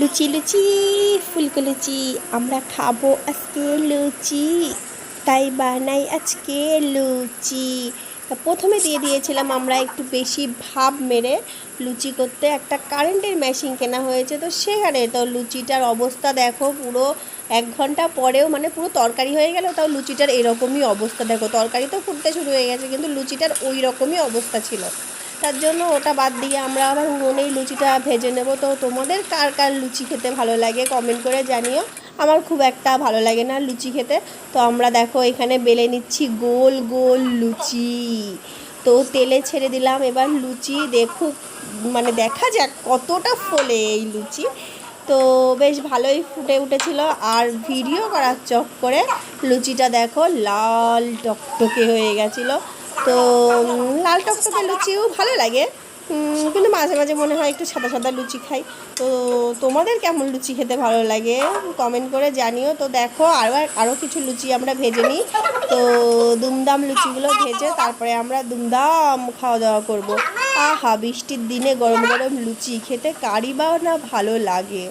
লুচি লুচি, ফুলকো লুচি। আমরা খাব আজকে লুচি। তাই বানাই আজকে লুচি। তা প্রথমে দিয়ে দিয়েছিলাম আমরা একটু বেশি ভাব মেরে লুচি করতে। একটা কারেন্টের মেশিন কেনা হয়েছে, তো সেখানে তো লুচিটার অবস্থা দেখো, পুরো এক ঘণ্টা পরেও মানে পুরো তরকারি হয়ে গেল, তাও লুচিটার এরকমই অবস্থা। দেখো, তরকারি তো ফুটতে শুরু হয়ে গেছে, কিন্তু লুচিটার ওই রকমই অবস্থা ছিল। তার জন্য ওটা বাদ দিয়ে আমরা আবার উনুনেই লুচিটা ভেজে নেব। তো তোমাদের কার কার লুচি খেতে ভালো লাগে কমেন্ট করে জানিও। আমার খুব একটা ভালো লাগে না লুচি খেতে। তো আমরা দেখো এখানে বেলে নিচ্ছি গোল গোল লুচি। তো তেলে ছেড়ে দিলাম এবার লুচি। দেখুক মানে দেখা যাক কতটা ফোলে এই লুচি। তো বেশ ভালোই ফুটে উঠেছিল। আর ভিডিও করার চক করে লুচিটা দেখো লাল টকটকে হয়ে গেছিল। তো লাল টকটকে লুচিও ভালো লাগে। কিন্তু মাঝে মাঝে মনে হয় একটু সাদা সাদা লুচি খাই। তো, তোমাদের কেমন লুচি খেতে ভালো লাগে? কমেন্ট করে জানিও। তো দেখো আরও আরও কিছু লুচি আমরা ভেজে নিই। তো, দুমদাম লুচিগুলো ভেজে তারপরে আমরা দুমদাম খাওয়া দাওয়া করব। আহা, বৃষ্টির দিনে গরম গরম লুচি খেতে কারি বা না ভালো লাগে?